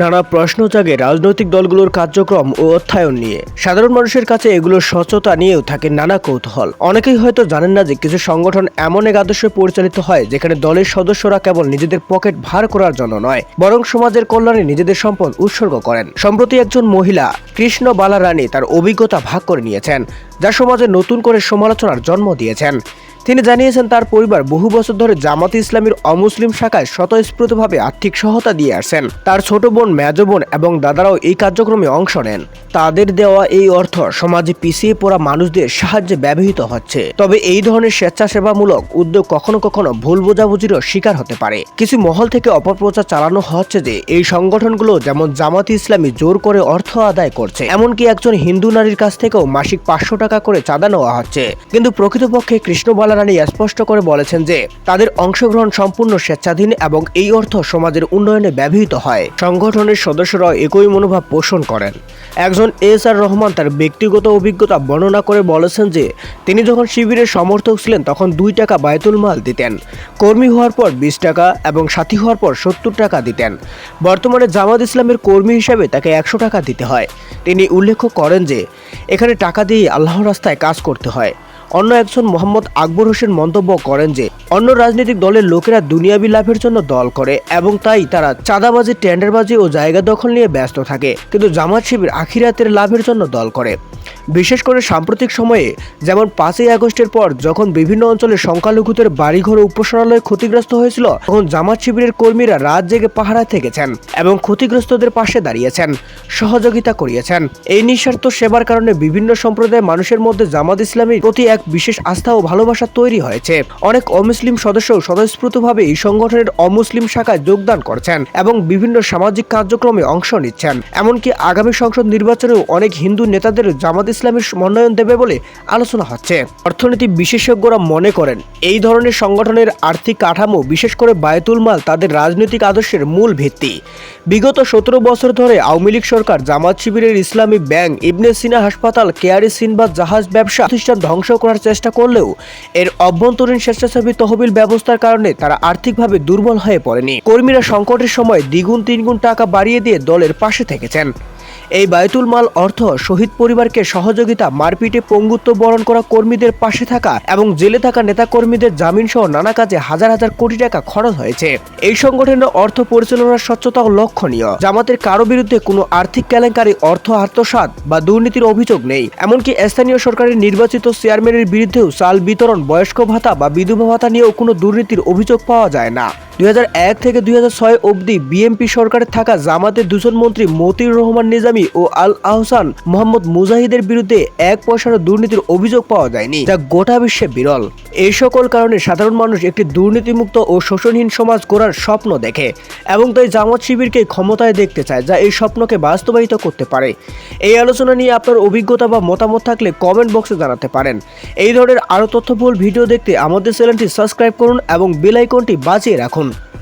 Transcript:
নানা প্রশ্ন জাগে রাজনৈতিক দলগুলোর কার্যক্রম ও অর্থায়ন নিয়ে। সাধারণ মানুষের কাছে এগুলোর স্বচ্ছতা নিয়েও থাকে নানা কৌতূহল। অনেকেই হয়তো জানেন না যে কিছু সংগঠন এমন এক আদর্শে পরিচালিত হয় যেখানে দলের সদস্যরা কেবল নিজেদের পকেট ভার করার জন্য নয়, বরং সমাজের কল্যাণে নিজেদের সম্পদ উৎসর্গ করেন। সম্প্রতি একজন মহিলা কৃষ্ণ বালা রানী তার অভিজ্ঞতা ভাগ করে নিয়েছেন, যা সমাজে নতুন করে সমালোচনার জন্ম দিয়েছেন। তিনি জানিয়েছেন তার পরিবার বহু বছর ধরে জামাতে ইসলামের অমুসলিম শাখায় স্বতঃস্ফূর্তভাবে আর্থিক সহায়তা দিয়ে আসেন। তার ছোট বোন, মেজ বোন এবং দাদারাও এই কার্যক্রমে অংশ নেন। তাদের দেওয়া এই অর্থ সমাজে পিছিয়ে পড়া মানুষদের সাহায্যে ব্যবহৃত হচ্ছে। তবে এই ধরনের স্বেচ্ছাসেবামূলক উদ্যোগ কখনো কখনো ভুল বোঝাবুঝিরও শিকার হতে পারে। কিছু মহল থেকে অপপ্রচার চালানো হচ্ছে যে, এই সংগঠনগুলো যেমন জামাতে ইসলামী জোর করে অর্থ আদায় করছে, এমনকি একজন হিন্দু নারীর কাছ থেকেও মাসিক পাঁচশো টাকা করে চাঁদা নেওয়া হচ্ছে। কিন্তু প্রকৃতপক্ষে কৃষ্ণবালা রানী স্পষ্ট করে বলেছেন যে, তাদের অংশগ্রহণ সম্পূর্ণ স্বেচ্ছাধীন এবং এই অর্থ সমাজের উন্নয়নে ব্যবহৃত হয়। সংগঠনের সদস্যরা একই মনোভাব পোষণ করেন। একজন এস আর রহমান তার ব্যক্তিগত অভিজ্ঞতা বর্ণনা করে বলেছেন যে, তিনি যখন শিবিরের সমর্থক ছিলেন, তখন দুই টাকা বায়তুল মাল দিতেন। কর্মী হওয়ার পর বিশ টাকা এবং সাথী হওয়ার পর সত্তর টাকা দিতেন। বর্তমানে জামাত ইসলামের কর্মী হিসেবে তাকে একশো টাকা দিতে হয়। তিনি উল্লেখ করেন যে, এখানে টাকা দিয়ে আল্লাহ রাস্তায় কাজ করতে হয়। অন্য একজন মোহাম্মদ আকবর হোসেন মন্তব্য করেন যে, অন্য রাজনৈতিক দলের লোকেরা দুনিয়াবি লাভের জন্য দল করে এবং তাই তারা চাঁদাবাজি, টেন্ডারবাজি ও জায়গা দখল নিয়ে ব্যস্ত থাকে। কিন্তু জামাত শিবির আখিরাতের লাভের জন্য দল করে। বিশেষ করে সাম্প্রতিক সময়ে, যেমন পাঁচই আগস্টের পর যখন বিভিন্ন অঞ্চলে সংখ্যালঘুদের বাড়িঘর উপাসনালয় ক্ষতিগ্রস্ত হয়েছিল, তখন জামাত শিবিরের কর্মীরা রাত জেগে পাহারায় থেকেছেন এবং ক্ষতিগ্রস্তদের পাশে দাঁড়িয়েছেন, সহযোগিতা করিয়েছেন। এই নিঃস্বার্থ সেবার কারণে বিভিন্ন সম্প্রদায়ের মানুষের মধ্যে জামাত ইসলামীর প্রতি এক বিশেষ আস্থা ও ভালোবাসা তৈরি হয়েছে। অনেক অমুসলিম সদস্য স্বতঃস্ফূর্তভাবে এই সংগঠনের অমুসলিম শাখায় যোগদান করছেন এবং বিভিন্ন সামাজিক কার্যক্রমে অংশ নিচ্ছেন। এমনকি আগামী সংসদ নির্বাচনেও অনেক হিন্দু নেতাদের জামাত ইসলামের মনোনয়ন দেবে বলে আলোচনা হচ্ছে। অর্থনীতি বিশেষজ্ঞরা মনে করেন, এই ধরনের সংগঠনের আর্থিক কাঠামো, বিশেষ করে বায়তুল মাল, তাদের রাজনৈতিক আদর্শের মূল ভিত্তি। বিগত সতেরো বছর ধরে আওয়ামী লীগ সরকার জামাত শিবিরের ইসলামী ব্যাংক, ইবনে সিনা হাসপাতাল, কেয়ারি সিনবাদ, জাহাজ ব্যবসা প্রতিষ্ঠান ধ্বংস করার চেষ্টা করলেও এর অভ্যন্তরীণ স্বেচ্ছাসেবী তহবিল ব্যবস্থার কারণে তারা আর্থিকভাবে দুর্বল হয়ে পড়েনি। কর্মীরা সংকটের সময় দ্বিগুণ তিনগুণ টাকা বাড়িয়ে দিয়ে দলের পাশে থেকেছেন। এই বায়তুল মাল অর্থ শহীদ পরিবারকে সহযোগিতা, মারপিটে পঙ্গুত্ব বরণ করা কর্মীদের পাশে থাকা এবং জেলে থাকা নেতা কর্মীদের জামিন সহ নানা কাজে হাজার হাজার কোটি টাকা খরচ হয়েছে। এই সংগঠনের অর্থ পরিচালনার স্বচ্ছতাও লক্ষণীয়। জামাতের কারও বিরুদ্ধে কোনো আর্থিক কেলেঙ্কারি, অর্থ আত্মসাৎ বা দুর্নীতির অভিযোগ নেই। এমনকি স্থানীয় সরকারের নির্বাচিত চেয়ারম্যানের বিরুদ্ধেও চাল বিতরণ, বয়স্ক ভাতা বা বিধবা ভাতা নিয়েও কোনো দুর্নীতির অভিযোগ পাওয়া যায় না। দুই হাজার এক থেকে দুই হাজার ছয় অবধি বিএমপি সরকারে থাকা জামাতের দুজন মন্ত্রী মতিউর রহমান নিজামী ও আল আহসান মোহাম্মদ মুজাহিদের বিরুদ্ধে এক পয়সারও দুর্নীতির অভিযোগ পাওয়া যায়নি, যা গোটা বিশ্বে বিরল। এই সকল কারণে সাধারণ মানুষ একটি দুর্নীতিমুক্ত ও শোষণহীন সমাজ গড়ার স্বপ্ন দেখে এবং তাই জামাত শিবিরকে ক্ষমতায় দেখতে চায়, যা এই স্বপ্নকে বাস্তবায়িত করতে পারে। এই আলোচনা নিয়ে আপনার অভিজ্ঞতা বা মতামত থাকলে কমেন্ট বক্সে জানাতে পারেন। এই ধরনের আরও তথ্যবহুল ভিডিও দেখতে আমাদের চ্যানেলটি সাবস্ক্রাইব করুন এবং বেল আইকনটি বাজিয়ে রাখুন। দেখুন